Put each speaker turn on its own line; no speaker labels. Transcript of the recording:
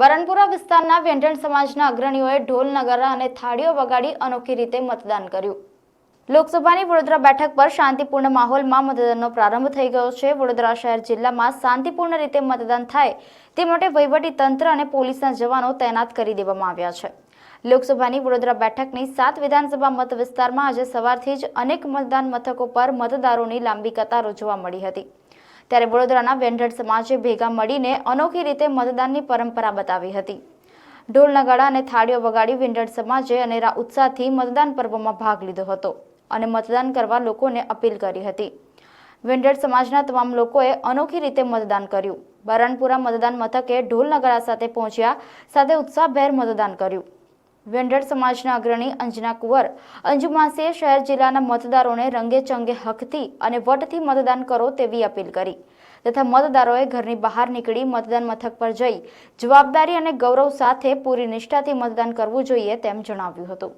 વડોદરાના વેંઢણ સમાજના અગ્રણીઓએ ઢોલ, નગારા અને થાળીઓ વગાડી અનોખી રીતે મતદાન કર્યું. લોકસભાની વડોદરા બેઠક પર શાંતિપૂર્ણ માહોલમાં મતદાનનો પ્રારંભ થઈ ગયો છે. વડોદરા શહેર જિલ્લામાં શાંતિપૂર્ણ રીતે મતદાન થાય તે માટે વહીવટી તંત્ર અને પોલીસના જવાનો તૈનાત કરી દેવામાં આવ્યા છે. લોકસભાની વડોદરા બેઠકની સાત વિધાનસભા મત વિસ્તારમાં આજે સવારથી જ અનેક મતદાન મથકો પર મતદારોની લાંબી કતારો જોવા મળી હતી. ત્યારે વડોદરાના વેંઢળ સમાજે ભેગા મળીને અનોખી રીતે મતદાનની પરંપરા બતાવી હતી. ઢોલ નગાડા અને થાળીઓ વગાડી વેંઢળ સમાજે અનેરા ઉત્સાહથી મતદાન પર્વમાં ભાગ લીધો હતો અને મતદાન કરવા લોકોને અપીલ કરી હતી. વેંઢળ સમાજના તમામ લોકોએ અનોખી રીતે મતદાન કર્યું. બરણપુરા મતદાન મથકે ઢોલ નગારા સાથે પહોંચ્યા, સાથે ઉત્સાહભેર મતદાન કર્યું. વેંઢળ સમાજના અગ્રણી અંજના કુંવર. અંજુમાસીએ શહેર જિલ્લાના મતદારોને રંગે ચંગે હકથી અને વટથી મતદાન કરો તેવી અપીલ કરી. તથા મતદારોએ ઘરની બહાર નીકળી મતદાન મથક પર જઈ જવાબદારી અને ગૌરવ સાથે પૂરી નિષ્ઠાથી મતદાન કરવું જોઈએ તેમ જણાવ્યું હતું.